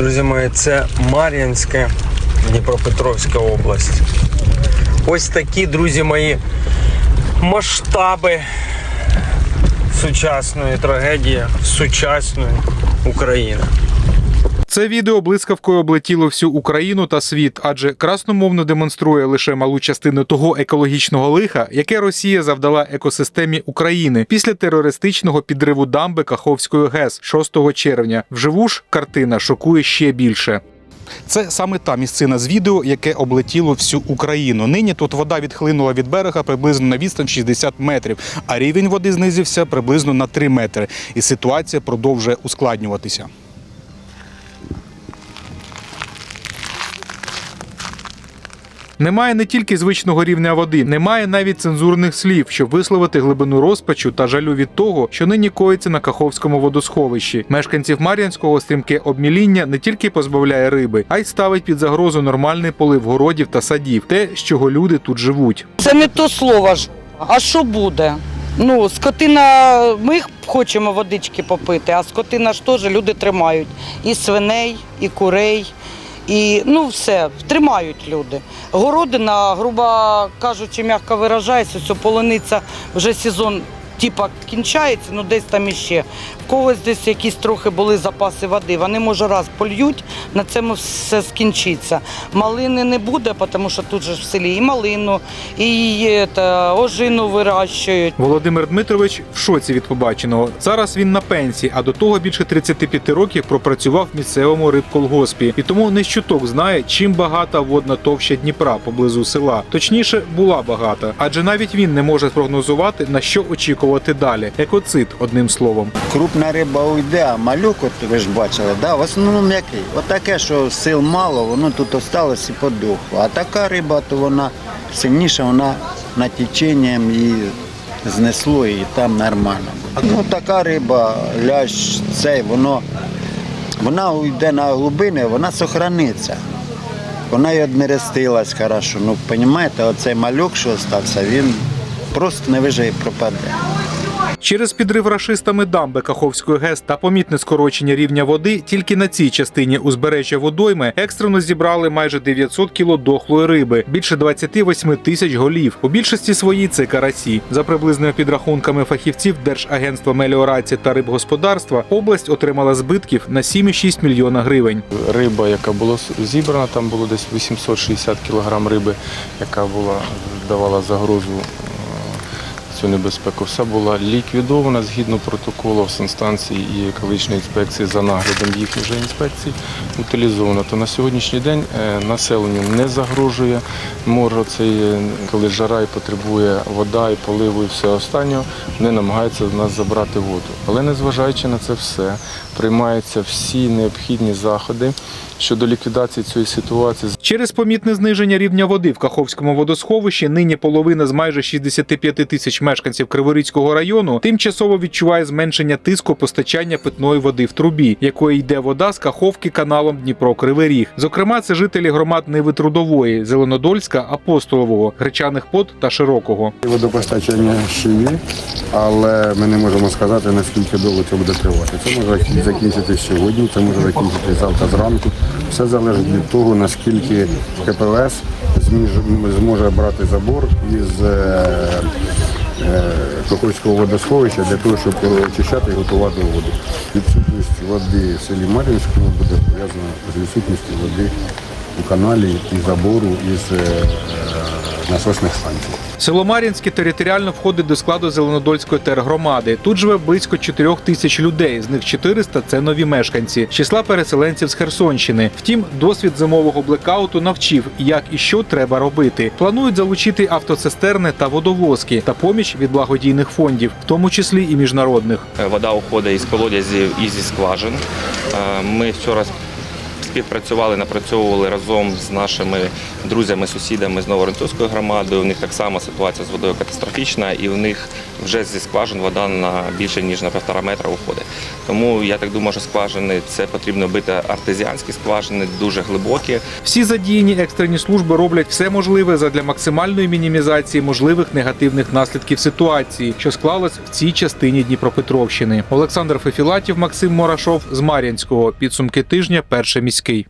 Друзі мої, це Мар'янське, Дніпропетровська область. Ось такі, друзі мої, масштаби сучасної трагедії сучасної України. Це відео блискавкою облетіло всю Україну та світ, адже красномовно демонструє лише малу частину того екологічного лиха, яке Росія завдала екосистемі України після терористичного підриву дамби Каховської ГЕС 6 червня. Вживу ж картина шокує ще більше. Це саме та місцина з відео, яке облетіло всю Україну. Нині тут вода відхлинула від берега приблизно на відстань 60 метрів, а рівень води знизився приблизно на 3 метри. І ситуація продовжує ускладнюватися. Немає не тільки звичного рівня води, немає навіть цензурних слів, щоб висловити глибину розпачу та жалю від того, що нині коїться на Каховському водосховищі. Мешканців Мар'янського стрімке обміління не тільки позбавляє риби, а й ставить під загрозу нормальний полив городів та садів, те, з чого люди тут живуть. Це не то слово ж. А що буде? Ну, скотина, ми хочемо водички попити, а скотина ж теж люди тримають. І свиней, і курей, і ну все, тримають люди. Городина, грубо кажучи, м'яко виражається, що полуниця вже сезон типа кінчається, ну десь там іще. В когось десь якісь трохи були запаси води. Вони, може, раз польють, на цьому все скінчиться. Малини не буде, тому що тут же в селі і малину, і е, та, ожину вирощують. Володимир Дмитрович в шоці від побаченого. Зараз він на пенсії, а до того більше 35 років пропрацював в місцевому рибколгоспі і тому не щуток знає, чим багата водна товща Дніпра поблизу села. Точніше, була багата, адже навіть він не може спрогнозувати на що очікувати далі. Екоцид, одним словом. Крупна риба уйде, а малюк, от ви ж бачили, да, в основному м'який. Отаке, що сил мало, воно тут осталось і подохло. А така риба, то вона сильніша, вона над теченням її знесло і там нормально. Ну така риба, лящ, цей, воно, вона уйде на глибини, вона сохраниться. Вона й однерестилась хорошо. Ну, розумієте, оцей малюк, що залишився, він просто не виживе і пропаде. Через підрив рашистами дамби Каховської ГЕС та помітне скорочення рівня води тільки на цій частині узбережжя водойми екстрено зібрали майже 900 кіло дохлої риби, більше 28 тисяч голів. У більшості своїй це карасі. За приблизними підрахунками фахівців Держагентства меліорації та рибгосподарства, область отримала збитків на 7,6 мільйона гривень. Риба, яка була зібрана, там було десь 860 кг риби, яка була давала загрозу цю небезпеку. Все була ліквідована згідно протоколу санстанції і екологічної інспекції за наглядом їхніх вже інспекцій утилізовано. То на сьогоднішній день е, населенню не загрожує морго, цей, е, коли жара і потребує вода і поливу і все останнього, вони намагаються з нас забрати воду. Але незважаючи на це все, приймаються всі необхідні заходи щодо ліквідації цієї ситуації. Через помітне зниження рівня води в Каховському водосховищі нині половина з майже 65 тисяч мешканців Криворізького району тимчасово відчуває зменшення тиску постачання питної води в трубі, якої йде вода з Каховки каналом Дніпро-Кривий Ріг. Зокрема, це жителі громад Ниви Трудової, Зеленодольська, Апостолового, Гречаних Под та Широкого. Водопостачання ще є, але ми не можемо сказати, наскільки довго це буде тривати. Це може закінчити сьогодні, це може закінчити завтра зранку. Все залежить від того, наскільки зміж- зможе брати забор із е, е, Кохольського водосховища для того, щоб очищати і готувати воду. Відсутність води в селі Мар'їнському буде пов'язана з відсутністю води у каналі і забору із е, насосних станцій. Село Мар'їнське територіально входить до складу Зеленодольської тергромади. Тут живе близько 4 тисяч людей. З них 400 – це нові мешканці, числа переселенців з Херсонщини. Втім, досвід зимового блекауту навчив, як і що треба робити. Планують залучити автоцистерни та водовозки та поміч від благодійних фондів, в тому числі і міжнародних. Е, Вода уходить із колодязів і зі скважин. Е, Ми вчора співпрацювали, напрацьовували разом з нашими друзями, сусідами з Новоронцовської громади. У них так само ситуація з водою катастрофічна, і в них вже зі скважин вода на більше ніж на півтора метра уходить. Тому я так думаю, що скважини це потрібно бити артезіанські скважини, дуже глибокі. Всі задіяні екстрені служби роблять все можливе задля максимальної мінімізації можливих негативних наслідків ситуації, що склалась в цій частині Дніпропетровщини. Олександр Фефілатів, Максим Морашов з Мар'янського. Підсумки тижня. Перший міський.